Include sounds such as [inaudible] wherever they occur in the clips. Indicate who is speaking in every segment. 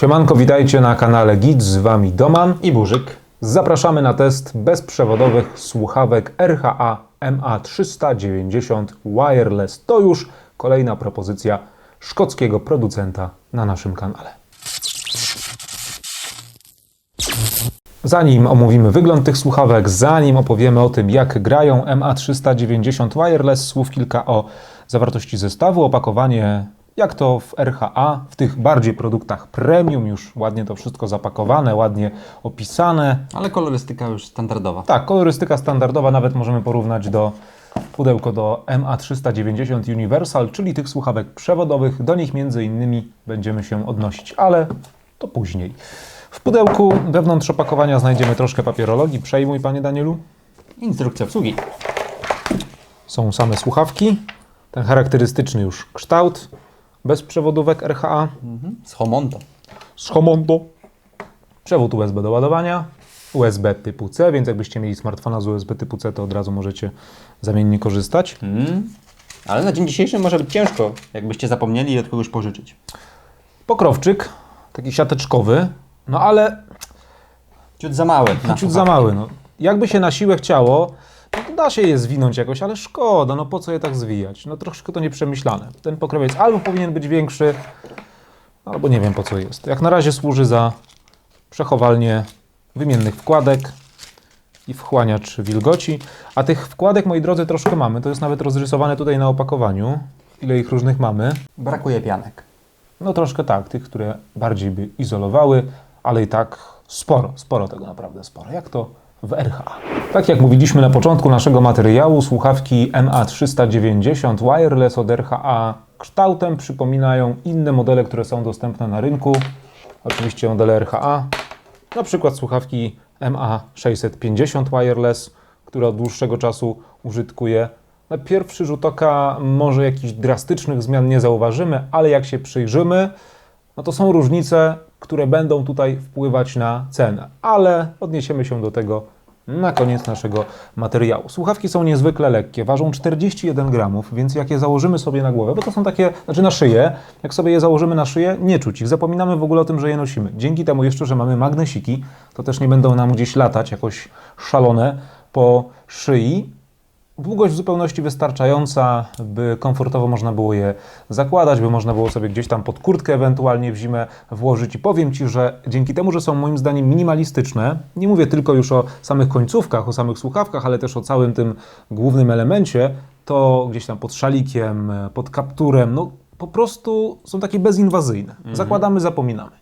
Speaker 1: Siemanko, witajcie na kanale Git, z Wami Doman.
Speaker 2: I burzyk.
Speaker 1: Zapraszamy na test bezprzewodowych słuchawek RHA MA390 Wireless. To już kolejna propozycja szkockiego producenta na naszym kanale. Zanim omówimy wygląd tych słuchawek, zanim opowiemy o tym, jak grają MA390 Wireless, słów kilka o zawartości zestawu, opakowanie, jak to w RHA, w tych bardziej produktach premium, już ładnie to wszystko zapakowane, ładnie opisane.
Speaker 2: Ale kolorystyka już standardowa.
Speaker 1: Tak, kolorystyka standardowa, nawet możemy porównać do pudełko do MA390 Universal, czyli tych słuchawek przewodowych. Do nich między innymi będziemy się odnosić, ale to później. W pudełku wewnątrz opakowania znajdziemy troszkę papierologii. Przejmuj, panie Danielu.
Speaker 2: Instrukcja obsługi.
Speaker 1: Są same słuchawki. Ten charakterystyczny już kształt. Bez przewodówek RHA.
Speaker 2: Z Homonto.
Speaker 1: z Homondo. Przewód USB do ładowania. USB typu C, więc jakbyście mieli smartfona z USB typu C, to od razu możecie zamiennie korzystać.
Speaker 2: Mm. Ale na dzień dzisiejszy może być ciężko, jakbyście zapomnieli i od kogoś pożyczyć.
Speaker 1: Pokrowczyk, taki siateczkowy, no ale
Speaker 2: Ciut za mały. [laughs]
Speaker 1: ciut za mały. No. Jakby się na siłę chciało, no to da się je zwinąć jakoś, ale szkoda, no po co je tak zwijać? No troszkę to nieprzemyślane. Ten pokrowiec albo powinien być większy, albo nie wiem po co jest. Jak na razie służy za przechowalnię wymiennych wkładek i wchłaniacz wilgoci. A tych wkładek, moi drodzy, troszkę mamy. To jest nawet rozrysowane tutaj na opakowaniu, ile ich różnych mamy.
Speaker 2: Brakuje pianek.
Speaker 1: No troszkę tak, tych, które bardziej by izolowały, ale i tak sporo, sporo tego naprawdę sporo. Jak to w RHA. Tak jak mówiliśmy na początku naszego materiału, słuchawki MA390 wireless od RHA kształtem przypominają inne modele, które są dostępne na rynku. Oczywiście modele RHA, na przykład słuchawki MA650 wireless, które od dłuższego czasu użytkuję. Na pierwszy rzut oka może jakichś drastycznych zmian nie zauważymy, ale jak się przyjrzymy, no to są różnice, które będą tutaj wpływać na cenę, ale odniesiemy się do tego na koniec naszego materiału. Słuchawki są niezwykle lekkie, ważą 41 gramów, więc jak je założymy sobie na głowę, bo to są takie, znaczy na szyję, jak sobie je założymy na szyję, nie czuć ich. Zapominamy w ogóle o tym, że je nosimy. Dzięki temu jeszcze, że mamy magnesiki, to też nie będą nam gdzieś latać jakoś szalone po szyi, Długość w zupełności wystarczająca, by komfortowo można było je zakładać, by można było sobie gdzieś tam pod kurtkę ewentualnie w zimę włożyć. I powiem Ci, że dzięki temu, że są moim zdaniem minimalistyczne, nie mówię tylko już o samych końcówkach, o samych słuchawkach, ale też o całym tym głównym elemencie, to gdzieś tam pod szalikiem, pod kapturem, no po prostu są takie bezinwazyjne. Zakładamy, zapominamy.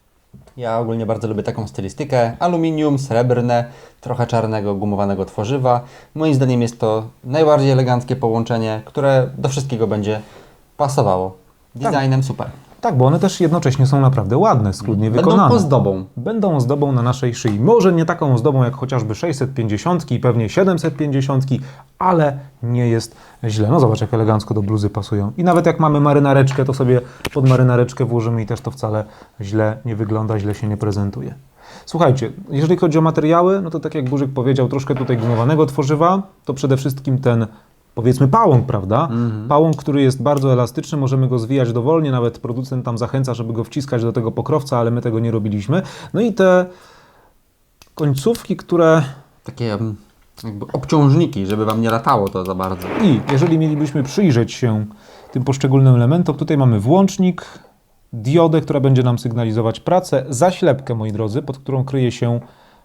Speaker 2: Ja ogólnie bardzo lubię taką stylistykę. Aluminium, srebrne, trochę czarnego gumowanego tworzywa. Moim zdaniem jest to najbardziej eleganckie połączenie, które do wszystkiego będzie pasowało. Designem super.
Speaker 1: Tak, bo one też jednocześnie są naprawdę ładne, schludnie
Speaker 2: Będą
Speaker 1: wykonane.
Speaker 2: ozdobą.
Speaker 1: będą ozdobą na naszej szyi. Może nie taką ozdobą jak chociażby 650 i pewnie 750, ale nie jest źle. No zobacz, jak elegancko do bluzy pasują. I nawet jak mamy marynareczkę, to sobie pod marynareczkę włożymy i też to wcale źle nie wygląda, źle się nie prezentuje. Słuchajcie, jeżeli chodzi o materiały, no to tak jak Burzyk powiedział, troszkę tutaj gumowanego tworzywa, to przede wszystkim ten powiedzmy pałąk, prawda? Pałąk, który jest bardzo elastyczny, możemy go zwijać dowolnie, nawet producent tam zachęca, żeby go wciskać do tego pokrowca, ale my tego nie robiliśmy. No i te końcówki, które
Speaker 2: Takie mm, jakby obciążniki, żeby Wam nie latało to za bardzo.
Speaker 1: i jeżeli mielibyśmy przyjrzeć się tym poszczególnym elementom, tutaj mamy włącznik, diodę, która będzie nam sygnalizować pracę, zaślepkę, moi drodzy, pod którą kryje się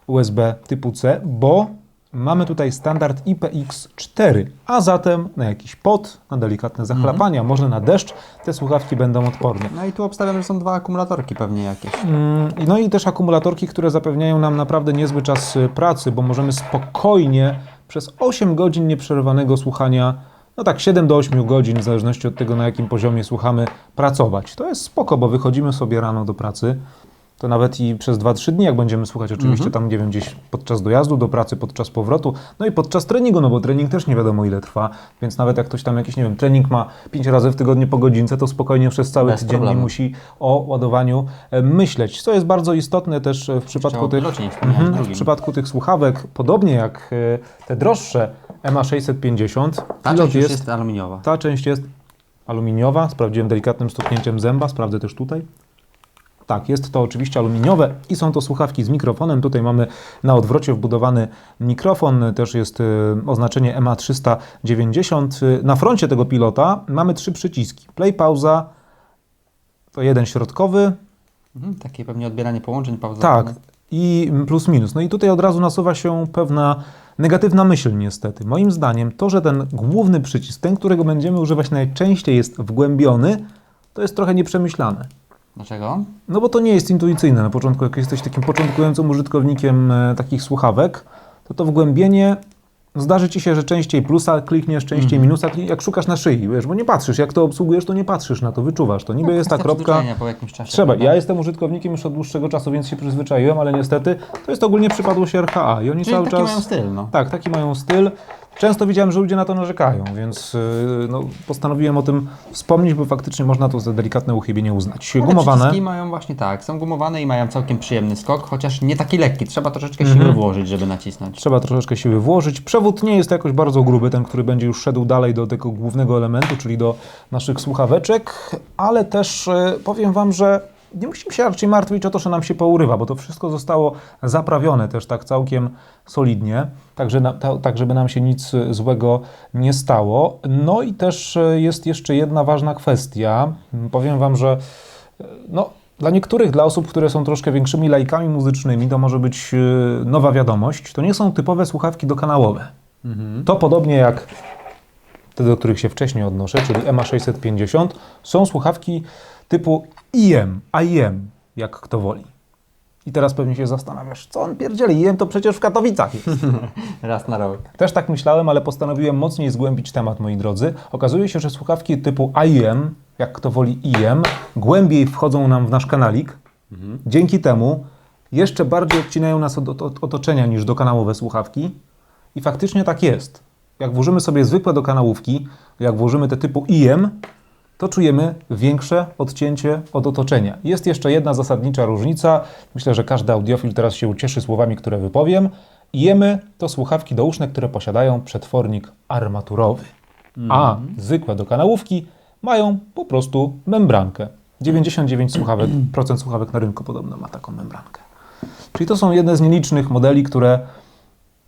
Speaker 1: USB typu C, bo mamy tutaj standard IPX4, a zatem na jakiś pot, na delikatne zachlapania, może na deszcz, te słuchawki będą odporne.
Speaker 2: No i tu obstawiam, że są dwa akumulatorki pewnie jakieś.
Speaker 1: Mm, No i też akumulatorki, które zapewniają nam naprawdę niezły czas y, pracy, bo możemy spokojnie przez 8 godzin nieprzerwanego słuchania, no tak 7 do 8 godzin, w zależności od tego na jakim poziomie słuchamy, pracować. To jest spoko, bo wychodzimy sobie rano do pracy, to nawet i przez 2-3 dni, jak będziemy słuchać, oczywiście tam, nie wiem, gdzieś podczas dojazdu do pracy, podczas powrotu, no i podczas treningu, no bo trening też nie wiadomo ile trwa, więc nawet jak ktoś tam jakiś, nie wiem, trening ma 5 razy w tygodniu po godzince, to spokojnie przez cały
Speaker 2: Bez
Speaker 1: tydzień nie
Speaker 2: problemu.
Speaker 1: musi o ładowaniu e, myśleć, co jest bardzo istotne też e, w przypadku tych,
Speaker 2: nie
Speaker 1: Mhm, w przypadku tych słuchawek, podobnie jak e, te droższe MA650,
Speaker 2: Ta część
Speaker 1: jest,
Speaker 2: jest aluminiowa.
Speaker 1: ta część jest aluminiowa, sprawdziłem delikatnym stuknięciem zęba, sprawdzę też tutaj. Tak, jest to oczywiście aluminiowe i są to słuchawki z mikrofonem. Tutaj mamy na odwrocie wbudowany mikrofon, też jest y, oznaczenie MA390. Y, Na froncie tego pilota mamy trzy przyciski. Play, pauza, to jeden środkowy,
Speaker 2: Mhm, takie pewnie odbieranie połączeń, pauza.
Speaker 1: tak, i plus minus. No i tutaj od razu nasuwa się pewna negatywna myśl niestety. Moim zdaniem to, że ten główny przycisk, ten, którego będziemy używać najczęściej jest wgłębiony, to jest trochę nieprzemyślane.
Speaker 2: Dlaczego?
Speaker 1: No bo to nie jest intuicyjne. Na początku, jak jesteś takim początkującym użytkownikiem e, takich słuchawek, to to wgłębienie zdarzy ci się, że częściej plusa klikniesz, częściej minusa klikniesz, jak szukasz na szyi, wiesz, bo nie patrzysz, jak to obsługujesz, to nie patrzysz na to, wyczuwasz to. Niby
Speaker 2: No,
Speaker 1: jest ta
Speaker 2: kwestia
Speaker 1: kropka,
Speaker 2: przyzwyczajenia po jakimś czasie.
Speaker 1: trzeba.
Speaker 2: prawda?
Speaker 1: Ja jestem użytkownikiem już od dłuższego czasu, więc się przyzwyczaiłem, ale niestety to jest ogólnie przypadłość RHA i oni
Speaker 2: Czyli
Speaker 1: cały
Speaker 2: taki
Speaker 1: czas...
Speaker 2: mają styl, no.
Speaker 1: Tak, taki mają styl. Często widziałem, że ludzie na to narzekają, więc yy, no, postanowiłem o tym wspomnieć, bo faktycznie można to za delikatne uchybienie uznać.
Speaker 2: Ale
Speaker 1: Gumowane.
Speaker 2: przyciski mają właśnie tak, są gumowane i mają całkiem przyjemny skok, chociaż nie taki lekki. Trzeba troszeczkę
Speaker 1: Mhm.
Speaker 2: siły włożyć, żeby nacisnąć.
Speaker 1: Trzeba troszeczkę siły włożyć. Przewód nie jest jakoś bardzo gruby, ten, który będzie już szedł dalej do tego głównego elementu, czyli do naszych słuchaweczek, ale też e, powiem Wam, że nie musimy się raczej martwić o to, że nam się pourywa, bo to wszystko zostało zaprawione też tak całkiem solidnie, tak, że na, ta, tak żeby nam się nic złego nie stało. No i też e, jest jeszcze jedna ważna kwestia. Powiem Wam, że e, no, dla niektórych, dla osób, które są troszkę większymi lajkami muzycznymi, to może być e, nowa wiadomość. To nie są typowe słuchawki dokanałowe. To podobnie jak te, do których się wcześniej odnoszę, czyli MA650, są słuchawki typu IM, IM, jak kto woli. I teraz pewnie się zastanawiasz, co on pierdzieli, IM to przecież w Katowicach jest. [laughs]
Speaker 2: Raz na rok.
Speaker 1: Też tak myślałem, ale postanowiłem mocniej zgłębić temat, moi drodzy. Okazuje się, że słuchawki typu IM, jak kto woli IM, głębiej wchodzą nam w nasz kanalik. Dzięki temu jeszcze bardziej odcinają nas od, od otoczenia niż dokanałowe słuchawki. I faktycznie tak jest. Jak włożymy sobie zwykłe dokanałówki, jak włożymy te typu IM, to czujemy większe odcięcie od otoczenia. Jest jeszcze jedna zasadnicza różnica. Myślę, że każdy audiofil teraz się ucieszy słowami, które wypowiem. IEMy to słuchawki douszne, które posiadają przetwornik armaturowy. A zwykłe dokanałówki mają po prostu membrankę. 99% słuchawek, [clears throat] procent słuchawek na rynku podobno ma taką membrankę. Czyli to są jedne z nielicznych modeli, które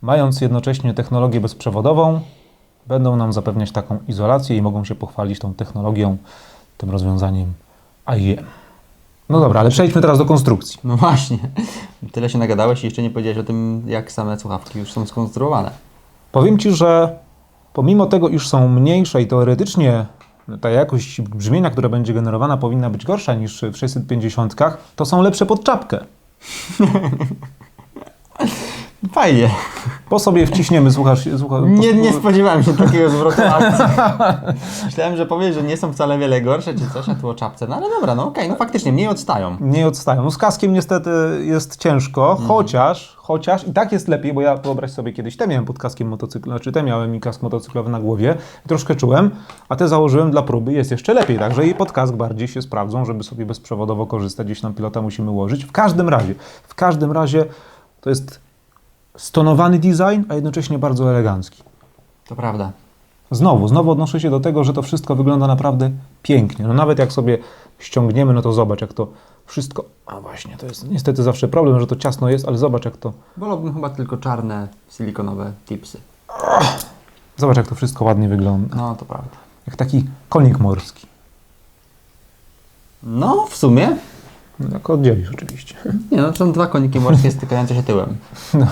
Speaker 1: mając jednocześnie technologię bezprzewodową, będą nam zapewniać taką izolację i mogą się pochwalić tą technologią, tym rozwiązaniem IEM. No dobra, ale przejdźmy teraz do konstrukcji.
Speaker 2: No właśnie. Tyle się nagadałeś i jeszcze nie powiedziałeś o tym, jak same słuchawki już są skonstruowane.
Speaker 1: Powiem Ci, że pomimo tego, iż są mniejsze i teoretycznie ta jakość brzmienia, która będzie generowana, powinna być gorsza niż w 650, to są lepsze pod czapkę. [laughs]
Speaker 2: Fajnie.
Speaker 1: Po sobie wciśniemy, słuchasz... Słucha,
Speaker 2: Nie, nie spodziewałem się takiego zwrotu akcji. [laughs] Myślałem, że powiesz, że nie są wcale wiele gorsze czy coś, a tu o czapce. No ale dobra, no okej, no faktycznie, mniej odstają.
Speaker 1: Nie odstają. No z kaskiem niestety jest ciężko, chociaż, chociaż i tak jest lepiej, bo ja wyobraź sobie kiedyś te miałem pod kaskiem motocykla, znaczy te miałem i kask motocyklowy na głowie troszkę czułem, a te założyłem dla próby, jest jeszcze lepiej, także i pod kask bardziej się sprawdzą, żeby sobie bezprzewodowo korzystać, gdzieś tam pilota musimy ułożyć. W każdym razie, w każdym razie to jest stonowany design, a jednocześnie bardzo elegancki.
Speaker 2: To prawda.
Speaker 1: Znowu, znowu odnoszę się do tego, że to wszystko wygląda naprawdę pięknie. No nawet jak sobie ściągniemy, no to zobacz, jak to wszystko. A właśnie, to jest niestety zawsze problem, że to ciasno jest, ale zobacz, jak to.
Speaker 2: Wolałbym chyba tylko czarne, silikonowe tipsy.
Speaker 1: Zobacz, jak to wszystko ładnie wygląda.
Speaker 2: No, to prawda.
Speaker 1: Jak taki konik morski.
Speaker 2: No, w sumie.
Speaker 1: No, Jak oddzielisz oczywiście.
Speaker 2: Nie, no, to są dwa koniki morskie stykające się tyłem. [laughs]
Speaker 1: No,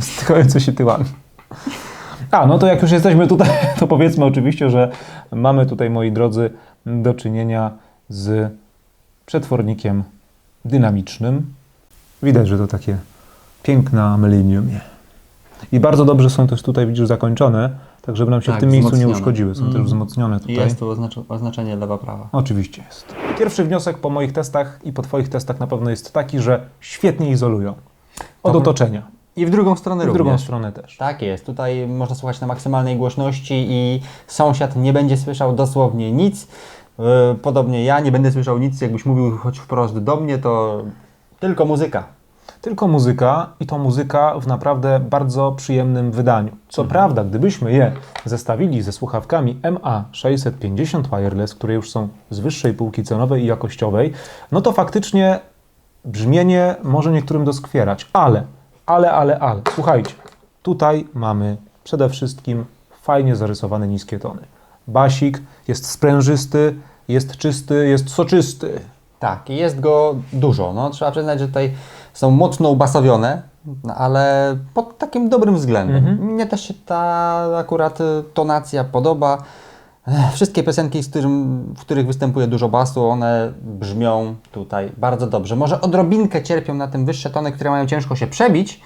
Speaker 1: stykające się tyłami. A, no to jak już jesteśmy tutaj, [laughs] to powiedzmy oczywiście, że mamy tutaj, moi drodzy, do czynienia z przetwornikiem dynamicznym. Widać, że to takie piękne amelinium. I bardzo dobrze są też tutaj, widzisz, zakończone, tak żeby nam się
Speaker 2: Tak,
Speaker 1: w tym miejscu nie uszkodziły. Są też
Speaker 2: Mm.
Speaker 1: wzmocnione
Speaker 2: I
Speaker 1: tutaj.
Speaker 2: jest tu oznacz- oznaczenie lewa-prawa.
Speaker 1: Oczywiście jest. Pierwszy wniosek po moich testach i po Twoich testach na pewno jest taki, że świetnie izolują od otoczenia.
Speaker 2: I w drugą stronę
Speaker 1: I w
Speaker 2: również.
Speaker 1: drugą stronę też.
Speaker 2: Tak jest. Tutaj można słuchać na maksymalnej głośności i sąsiad nie będzie słyszał dosłownie nic. Yy, Podobnie ja nie będę słyszał nic, jakbyś mówił choć wprost do mnie, to tylko muzyka.
Speaker 1: Tylko muzyka i to muzyka w naprawdę bardzo przyjemnym wydaniu. Co prawda, gdybyśmy je zestawili ze słuchawkami MA650 Wireless, które już są z wyższej półki cenowej i jakościowej, no to faktycznie brzmienie może niektórym doskwierać, ale, ale, ale, ale, słuchajcie, tutaj mamy przede wszystkim fajnie zarysowane niskie tony. Basik jest sprężysty, jest czysty, jest soczysty.
Speaker 2: Tak, jest go dużo. No, trzeba przyznać, że tutaj są mocno ubasowione, no, ale pod takim dobrym względem. Mnie też się ta akurat y, tonacja podoba. Wszystkie piosenki, którym, w których występuje dużo basu, one brzmią tutaj bardzo dobrze. Może odrobinkę cierpią na tym wyższe tony, które mają ciężko się przebić,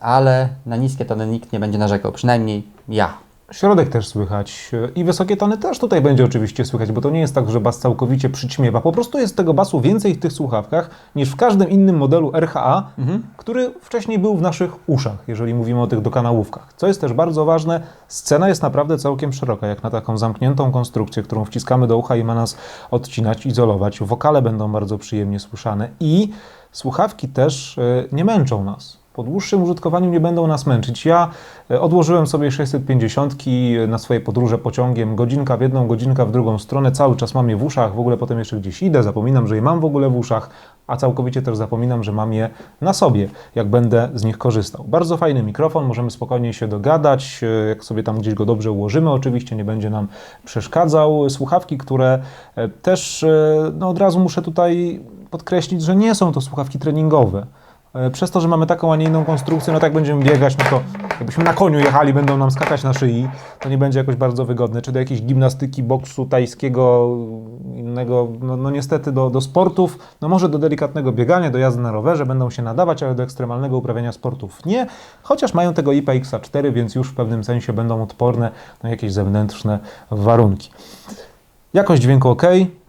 Speaker 2: ale na niskie tony nikt nie będzie narzekał, przynajmniej ja.
Speaker 1: Środek też słychać i wysokie tony też tutaj będzie oczywiście słychać, bo to nie jest tak, że bas całkowicie przyćmiewa. Po prostu jest tego basu więcej w tych słuchawkach niż w każdym innym modelu RHA, który wcześniej był w naszych uszach, jeżeli mówimy o tych dokanałówkach. Co jest też bardzo ważne, scena jest naprawdę całkiem szeroka, jak na taką zamkniętą konstrukcję, którą wciskamy do ucha i ma nas odcinać, izolować. Wokale będą bardzo przyjemnie słyszane i słuchawki też e, nie męczą nas po dłuższym użytkowaniu nie będą nas męczyć. Ja e, odłożyłem sobie 650 na swoje podróże pociągiem, godzinka w jedną, godzinka w drugą stronę, cały czas mam je w uszach, w ogóle potem jeszcze gdzieś idę, zapominam, że je mam w ogóle w uszach, a całkowicie też zapominam, że mam je na sobie, jak będę z nich korzystał. Bardzo fajny mikrofon, możemy spokojnie się dogadać, e, jak sobie tam gdzieś go dobrze ułożymy, oczywiście nie będzie nam przeszkadzał. Słuchawki, które e, też, e, no od razu muszę tutaj podkreślić, że nie są to słuchawki treningowe. E, Przez to, że mamy taką, a nie inną konstrukcję, no tak będziemy biegać, no to jakbyśmy na koniu jechali, będą nam skakać na szyi, to nie będzie jakoś bardzo wygodne. Czy do jakiejś gimnastyki, boksu tajskiego, innego, no, no niestety do, do sportów, no może do delikatnego biegania, do jazdy na rowerze będą się nadawać, ale do ekstremalnego uprawiania sportów nie, chociaż mają tego IPX-A4, więc już w pewnym sensie będą odporne na jakieś zewnętrzne warunki. Jakość dźwięku ok,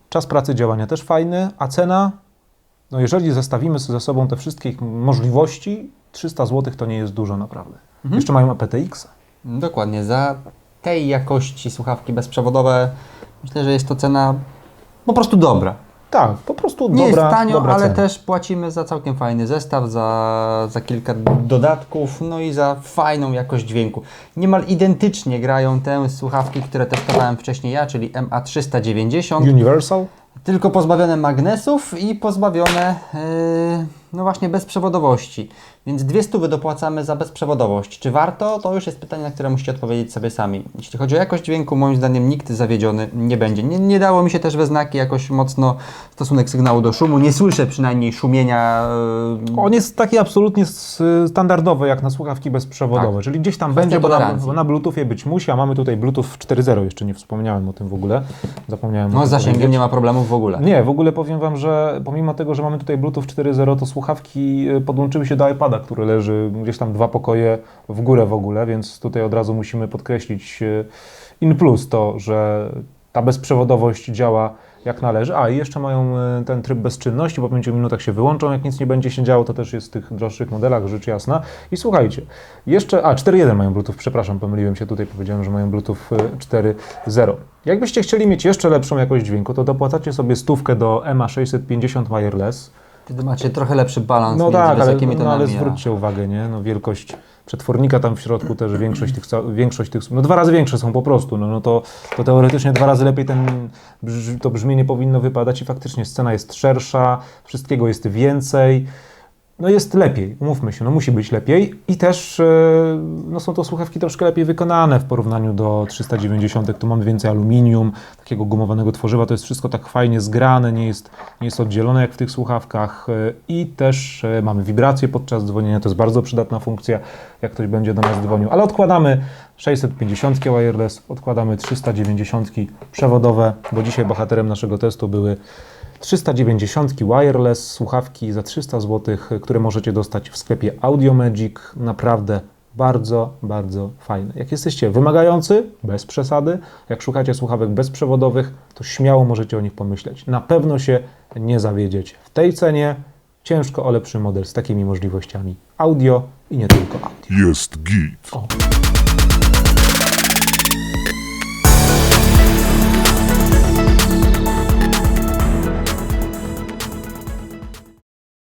Speaker 1: czas pracy działania też fajny, a cena no jeżeli zestawimy ze sobą te wszystkie możliwości, 300 zł to nie jest dużo naprawdę. Jeszcze mają aptX.
Speaker 2: Dokładnie, za tej jakości słuchawki bezprzewodowe myślę, że jest to cena po prostu dobra.
Speaker 1: Tak, po prostu
Speaker 2: Nie
Speaker 1: dobra,
Speaker 2: jest tanio,
Speaker 1: dobra
Speaker 2: ale
Speaker 1: cena.
Speaker 2: też płacimy za całkiem fajny zestaw, za, za kilka dodatków, no i za fajną jakość dźwięku. Niemal identycznie grają te słuchawki, które testowałem wcześniej ja, czyli MA390,
Speaker 1: Universal?
Speaker 2: Tylko pozbawione magnesów i pozbawione, yy, no właśnie, bezprzewodowości. Więc dwie stówy dopłacamy za bezprzewodowość. Czy warto? To już jest pytanie, na które musicie odpowiedzieć sobie sami. Jeśli chodzi o jakość dźwięku, moim zdaniem nikt zawiedziony nie będzie. Nie, nie dało mi się też we znaki jakoś mocno stosunek sygnału do szumu. Nie słyszę przynajmniej szumienia. Yy,
Speaker 1: On jest taki absolutnie s- standardowy jak na słuchawki bezprzewodowe,
Speaker 2: Tak.
Speaker 1: czyli gdzieś tam
Speaker 2: Kwestia
Speaker 1: będzie, bo na,
Speaker 2: tolerancji.
Speaker 1: bo na Bluetoothie być musi, a mamy tutaj Bluetooth 4.0, jeszcze nie wspomniałem o tym w ogóle. Zapomniałem
Speaker 2: no z zasięgiem
Speaker 1: powiedzieć.
Speaker 2: nie ma problemów w ogóle.
Speaker 1: Nie, w ogóle powiem Wam, że pomimo tego, że mamy tutaj Bluetooth 4.0, to słuchawki y, podłączyły się do iPada, który leży gdzieś tam dwa pokoje w górę w ogóle, więc tutaj od razu musimy podkreślić in plus to, że ta bezprzewodowość działa jak należy. A i jeszcze mają y, ten tryb bezczynności, po 5 minutach się wyłączą, jak nic nie będzie się działo, to też jest w tych droższych modelach, rzecz jasna. I słuchajcie, jeszcze, a 4.1 mają Bluetooth, przepraszam, pomyliłem się tutaj, powiedziałem, że mają Bluetooth y, 4.0. Jakbyście chcieli mieć jeszcze lepszą jakość dźwięku, to dopłacacie sobie stówkę do EMA 650 Wireless.
Speaker 2: Wtedy macie trochę lepszy balans
Speaker 1: No
Speaker 2: między
Speaker 1: tak, ale,
Speaker 2: wysokimi
Speaker 1: no, ale
Speaker 2: tonami. a-
Speaker 1: zwróćcie uwagę, nie? No, wielkość przetwornika tam w środku też, większość tych, większość tych, no dwa razy większe są po prostu, no, no to, to teoretycznie dwa razy lepiej ten, to brzmienie powinno wypadać i faktycznie scena jest szersza, wszystkiego jest więcej, no jest lepiej, umówmy się, no musi być lepiej i też e, no są to słuchawki troszkę lepiej wykonane w porównaniu do 390, tu mamy więcej aluminium, takiego gumowanego tworzywa, to jest wszystko tak fajnie zgrane, nie jest, nie jest oddzielone jak w tych słuchawkach e, i też e, mamy wibracje podczas dzwonienia, to jest bardzo przydatna funkcja, jak ktoś będzie do nas dzwonił, ale odkładamy 650 wireless, odkładamy 390 przewodowe, bo dzisiaj bohaterem naszego testu były 390 wireless, słuchawki za 300 zł, które możecie dostać w sklepie Audio Magic. Naprawdę bardzo, bardzo fajne. Jak jesteście wymagający, bez przesady, jak szukacie słuchawek bezprzewodowych, to śmiało możecie o nich pomyśleć. Na pewno się nie zawiedziecie. W tej cenie ciężko o lepszy model z takimi możliwościami audio i nie tylko audio.
Speaker 3: Jest git.
Speaker 1: O,